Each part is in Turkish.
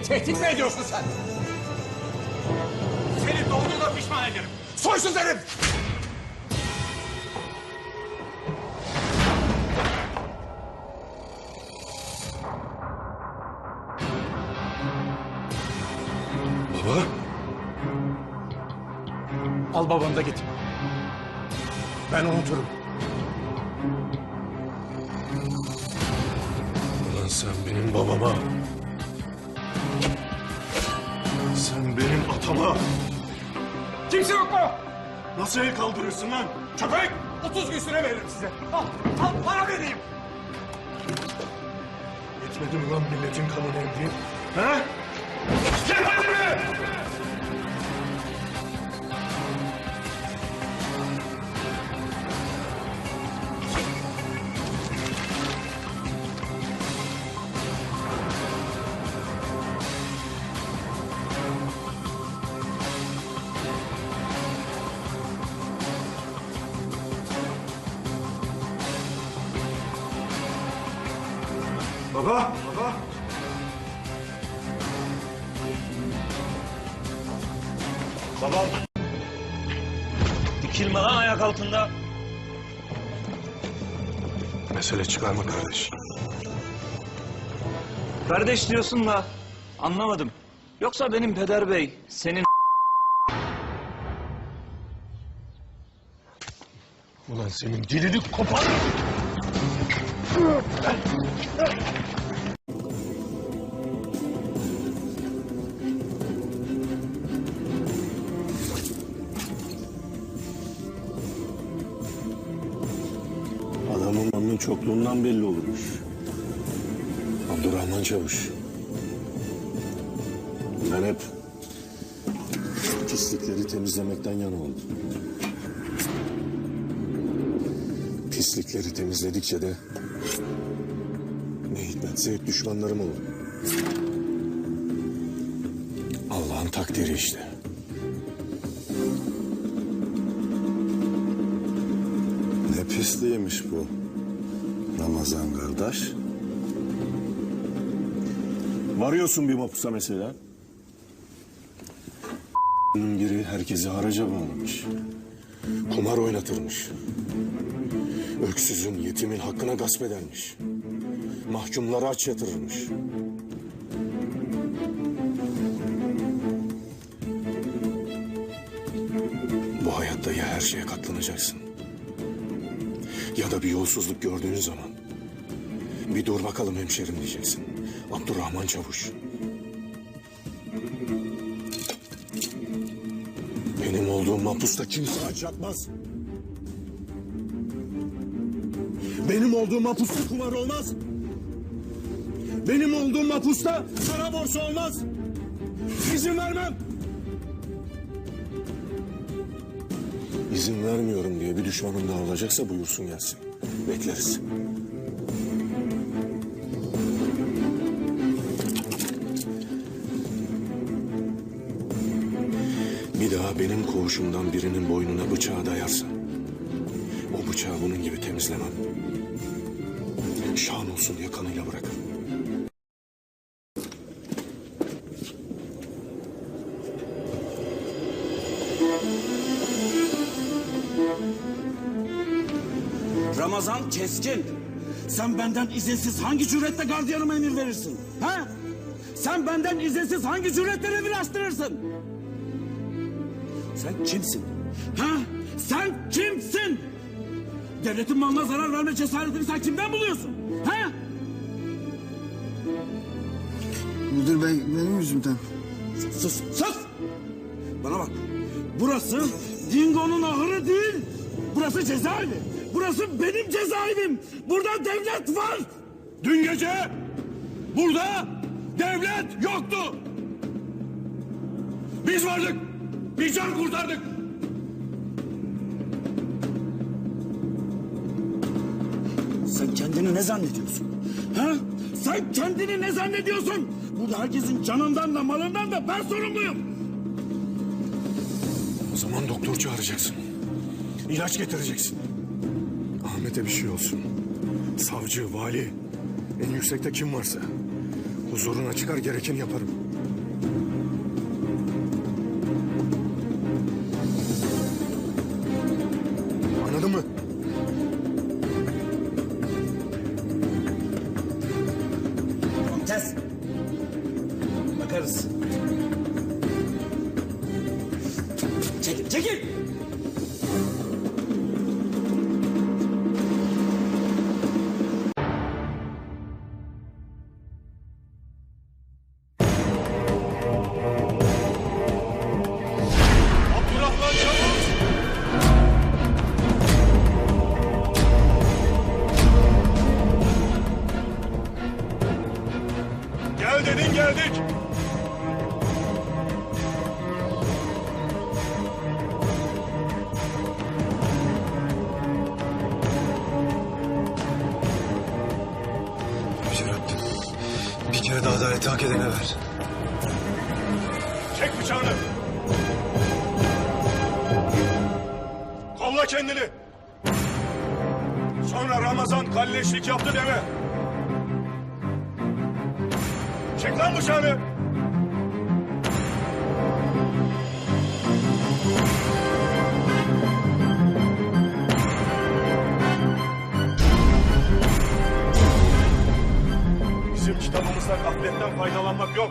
Beni tehdit mi ediyorsun sen? Seni doğduğuna pişman ederim. Soysuz herif! Baba. Al babanı da git. Ben unuturum. Ulan sen benim babama. Sen benim atama. Kimse yok mu? Nasıl el kaldırırsın lan? Köpek! 30 gün süre veririm size. Al, al para vereyim. Yetmedi mi lan milletin kanını emdiğin? He? Yetmedi mi? Baba, baba. Babam. Dikilme lan ayak altında. Mesele çıkarma kardeş. Kardeş diyorsun da anlamadım. Yoksa benim peder bey senin Ulan senin dilini kopar. Çokluğundan belli olurmuş. Abdurrahman Çavuş. Ben hep pislikleri temizlemekten yana oldum. Pislikleri temizledikçe de ne hikmetse hep düşmanlarım oldu. Allah'ın takdiri işte. Ne pisliğiymiş bu Ramazan kardeş. Varıyorsun bir mapusa mesela. Biri herkesi haraca bağlamış. Kumar oynatırmış. Öksüzün, yetimin hakkına gasp edermiş. Mahkumları aç yatırırmış. Bu hayatta ya her şeye katlanacaksın ya da bir yolsuzluk gördüğün zaman bir dur bakalım hemşerim diyeceksin. Abdurrahman Çavuş. Benim olduğum mahpusta kimse aç yatmaz. Benim olduğum mahpusta kumar olmaz. Benim olduğum mahpusta kara borsa olmaz. İzin vermem. İzin vermiyorum diye bir düşmanım daha olacaksa buyursun gelsin. Bekleriz. Bir daha benim koğuşumdan birinin boynuna bıçağı dayarsa... ...o bıçağı bunun gibi temizlemem. Şan olsun diye kanıyla bırakın. Keskin. Sen benden izinsiz hangi cüretle gardiyanıma emir verirsin? Ha? Sen benden izinsiz hangi cüretle emir astırırsın? Sen kimsin? Ha? Sen kimsin? Devletin malına zarar verme cesaretini sen kimden buluyorsun? Ha? Müdür bey benim yüzümden. Sus, sus! Bana bak. Burası Dingo'nun ahırı değil. Burası cezaevi. Burası benim cezaevim. Burada devlet var. Dün gece burada devlet yoktu. Biz vardık. Bir can kurtardık. Sen kendini ne zannediyorsun? Ha? Sen kendini ne zannediyorsun? Burada herkesin canından da malından da ben sorumluyum. O zaman doktor çağıracaksın. İlaç getireceksin devlete bir şey olsun. Savcı, vali, en yüksekte kim varsa. Huzuruna çıkar gerekeni yaparım. Anladın mı? Kes. Bakarız. Çekil, çekil! Adaleti hak edene ver. Çek bıçağını. Kolla kendini. Sonra Ramazan kalleşlik yaptı deme. Çek lan bıçağını. Bizim kitabımızda gafletten faydalanmak yok.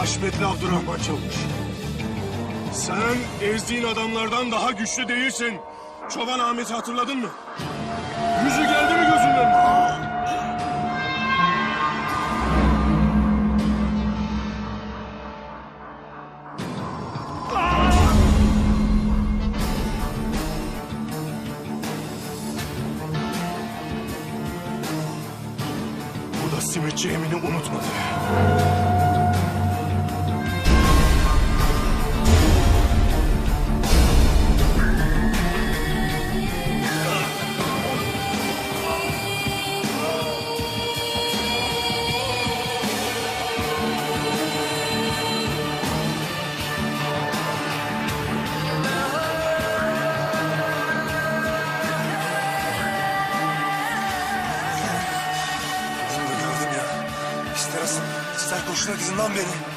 Haşmetli Abdurrahman Çavuş. Sen ezdiğin adamlardan daha güçlü değilsin. Çoban Ahmet'i hatırladın mı? Lan beni.